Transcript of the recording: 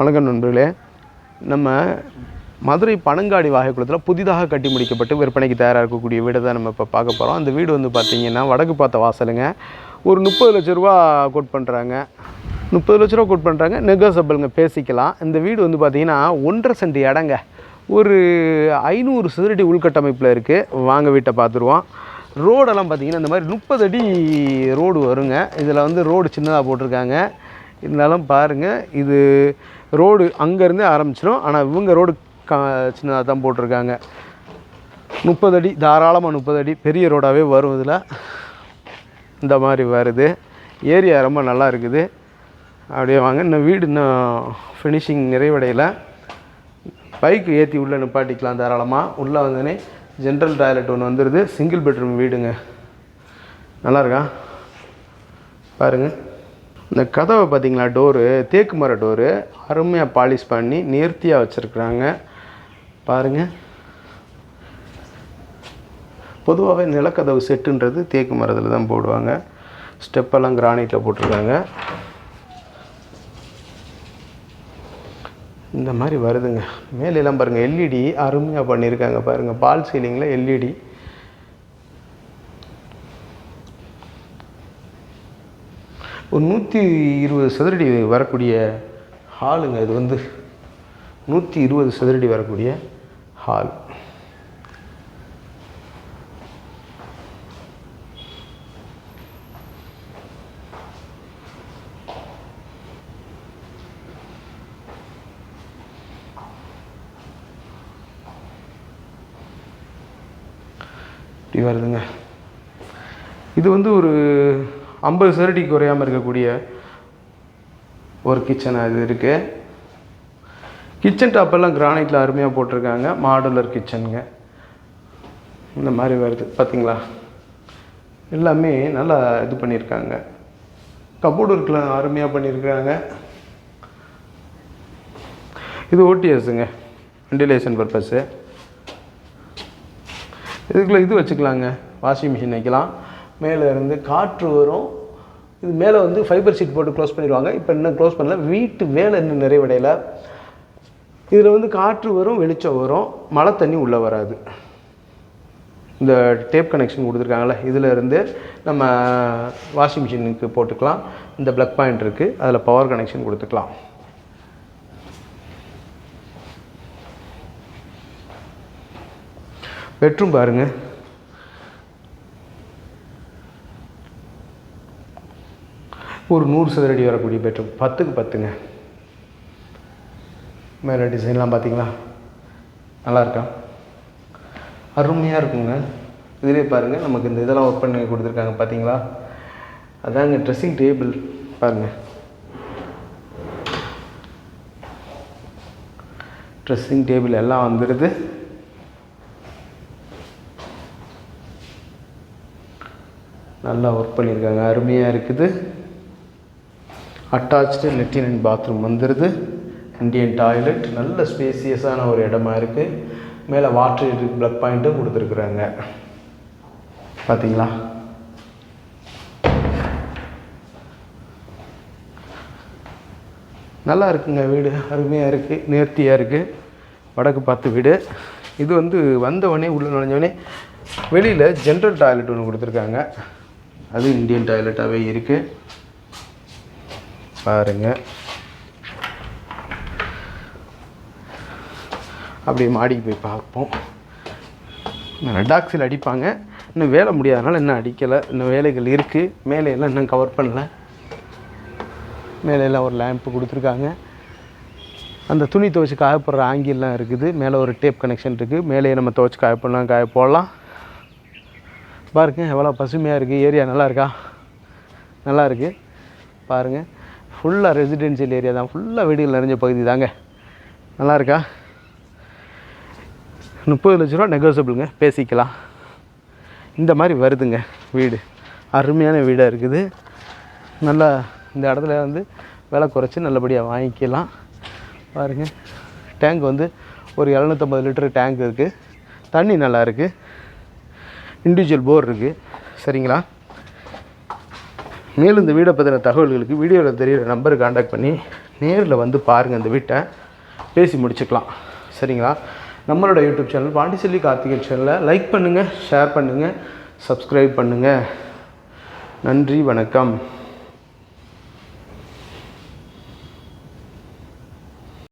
வணக்கம் நண்பர்களே. நம்ம மதுரை பனங்காடி வாகைக்குளத்தில் புதிதாக கட்டி முடிக்கப்பட்டு விற்பனைக்கு தயாராக இருக்கக்கூடிய வீடை தான் நம்ம இப்போ பார்க்க போகிறோம் அந்த வீடு வந்து பார்த்திங்கன்னா வடக்கு பார்த்த வாசலுங்க. ஒரு முப்பது லட்ச ரூபா கோட் பண்ணுறாங்க முப்பது லட்ச ரூபா கோட் பண்ணுறாங்க நெகோசபிள்ங்க பேசிக்கலாம். இந்த வீடு வந்து பார்த்திங்கன்னா ஒன்றரை சென்ட் இடங்க. ஒரு ஐநூறு சதுரடி உள்கட்டமைப்பில் இருக்குது வாங்க வீட்டை பார்த்துருவோம் ரோடெல்லாம் பார்த்திங்கன்னா இந்த மாதிரி முப்பது அடி ரோடு வருங்க. இதில் வந்து ரோடு சின்னதாக போட்டிருக்காங்க. இருந்தாலும் பாருங்கள் இது ரோடு அங்கேருந்து ஆரம்பிச்சிடும் ஆனால் இவங்க ரோடு கா சின்னதாக தான் போட்டிருக்காங்க. முப்பது அடி தாராளமாக முப்பது அடி பெரிய ரோடாகவே வரும் இதில். இந்த மாதிரி வருது. ஏரியா ரொம்ப நல்லா இருக்குது. அப்படியே வாங்க இன்னும் வீடு இன்னும் ஃபினிஷிங் நிறைவடையலை. பைக்கு ஏற்றி உள்ளே நிப்பாட்டிக்கலாம் தாராளமாக உள்ளே வந்தோடனே ஜென்ரல் டாய்லெட் ஒன்று வந்துடுது சிங்கிள் பெட்ரூம் வீடுங்க. நல்லாயிருக்கா பாருங்கள் இந்த கதவை பார்த்தீங்களா டோரு தேக்கு மர டோரு அருமையாக பாலிஷ் பண்ணி நேர்த்தியாக வச்சுருக்குறாங்க. பாருங்கள் பொதுவாகவே நிலக்கதவு செட்டுன்றது தேக்கு மரத்தில் தான் போடுவாங்க. ஸ்டெப்பெல்லாம் கிரானைட்டில் போட்டிருக்காங்க. இந்த மாதிரி வருதுங்க. மேலெல்லாம் பாருங்கள் எல்இடி அருமையாக பண்ணியிருக்காங்க பாருங்கள் பால் சீலிங்கில் எல்இடி ஒரு நூற்றி இருபது சதுரடி வரக்கூடிய ஹாலுங்க இது வந்து. நூற்றி இருபது சதுரடி வரக்கூடிய ஹால். இப்படி வருதுங்க. இது வந்து ஒரு ஐம்பது சதுரடி குறையாமல் இருக்கக்கூடிய ஒரு கிச்சன் அது இருக்குது கிச்சன் டாப்பெல்லாம் கிரானைட்டில் அருமையாக போட்டிருக்காங்க. மாடுலர் கிச்சனுங்க இந்த மாதிரி வருது. பார்த்திங்களா எல்லாமே நல்லா இது பண்ணியிருக்காங்க. கபோர்டு இருக்கலாம் அருமையாக பண்ணியிருக்காங்க இது ஓடிஎஸ்ஸுங்க வெண்டிலேஷன் பர்பஸ்ஸு இதுக்குள்ளே இது வச்சுக்கலாங்க. வாஷிங் மிஷின் வைக்கலாம். மேலே இருந்து காற்று வரும். இது மேலே வந்து ஃபைபர் ஷீட் போட்டு க்ளோஸ் பண்ணிடுவாங்க. இப்போ இன்னும் க்ளோஸ் பண்ணல. வீட்டு வேலை இன்னும் நிறைவடையலை. இதில் வந்து காற்று வரும் வெளிச்சம் வரும். மழை தண்ணி உள்ளே வராது. இந்த டேப் கனெக்ஷன் கொடுத்துருக்காங்கல்ல இதில் இருந்து நம்ம வாஷிங் மிஷினுக்கு போட்டுக்கலாம். இந்த ப்ளக் பாயிண்ட் இருக்குது அதில் பவர் கனெக்ஷன் கொடுத்துக்கலாம். பெட்ரூம் பாருங்கள் ஒரு நூறு சதுரடி வரக்கூடிய பெட்ரூம். பத்துக்கு பத்துங்க. மேலே டிசைன்லாம் பார்த்தீங்களா நல்லா இருக்கா? அருமையாக இருக்குங்க. இதிலே பாருங்கள் நமக்கு இந்த இதெல்லாம் ஒர்க் பண்ணி கொடுத்துருக்காங்க பார்த்தீங்களா அதாங்க ட்ரெஸ்ஸிங் டேபிள் பாருங்கள் ட்ரெஸ்ஸிங் டேபிள் எல்லாம் வந்துடுது நல்லா ஒர்க் பண்ணியிருக்காங்க. அருமையாக இருக்குது. அட்டாச்சு லெட்டின் அண்ட் பாத்ரூம் வந்துடுது இந்தியன் டாய்லெட் நல்ல ஸ்பேசியஸான ஒரு இடமா இருக்குது மேலே வாட்டர் ப்ளக் பாயிண்ட்டும் கொடுத்துருக்குறாங்க. பார்த்தீங்களா நல்லா இருக்குங்க வீடு. அருமையாக இருக்குது நேர்த்தியாக இருக்குது வடக்கு பார்த்து வீடு. இது வந்து வந்தவொடனே உள்ளே நுழைஞ்சவொடனே வெளியில் ஜென்ரல் டாய்லெட் ஒன்று கொடுத்துருக்காங்க. அது இந்தியன் டாய்லெட்டாகவே இருக்குது பாருங்கள் அப்படியே மாடிக்கு போய் பார்ப்போம். ரெடாக்ஸில் அடிப்பாங்க. இன்னும் வேலை முடியாதனால இன்னும் அடிக்கலை. இன்னும் வேலைகள் இருக்குது மேலே எல்லாம் இன்னும் கவர் பண்ணல. மேலே எல்லாம் ஒரு லேம்ப்பு கொடுத்துருக்காங்க. அந்த துணி துவைச்சி காய போடுற ஆங்கில்லாம் இருக்குது. மேலே ஒரு டேப் கனெக்ஷன் இருக்குது மேலேயே நம்ம துவைச்சி காயப்படலாம் காய போடலாம் பாருங்க எவ்வளோ பசுமையாக இருக்குது ஏரியா நல்லா இருக்கா? நல்லா இருக்குது பாருங்கள் ஃபுல்லாக ரெசிடென்ஷியல் ஏரியா தான். ஃபுல்லாக வீடுகள் நிறைஞ்ச பகுதி தாங்க. நல்லா இருக்கா முப்பது லட்ச ரூபா நெகோசியபிளுங்க பேசிக்கலாம். இந்த மாதிரி வருதுங்க வீடு. அருமையான வீடாக இருக்குது. நல்லா இந்த இடத்துல வந்து விலை குறைச்சி நல்லபடியாக வாங்கிக்கலாம். பாருங்கள் டேங்க் வந்து ஒரு எழுநூற்றம்பது லிட்டர் டேங்க் இருக்குது தண்ணி நல்லா இருக்குது இண்டிவிஜுவல் போர் இருக்குது சரிங்களா? மேலும் இந்த வீடை பற்றின தகவல்களுக்கு வீடியோவில் தெரியிற நம்பரை காண்டாக்ட் பண்ணி நேரில் வந்து பாருங்கள் இந்த வீட்டை. பேசி முடிச்சுக்கலாம். சரிங்களா? நம்மளோட யூடியூப் சேனல் பாண்டிச்செல்வி கார்த்திகன் சேனலை லைக் பண்ணுங்கள் ஷேர் பண்ணுங்கள் சப்ஸ்கிரைப் பண்ணுங்கள் நன்றி வணக்கம்.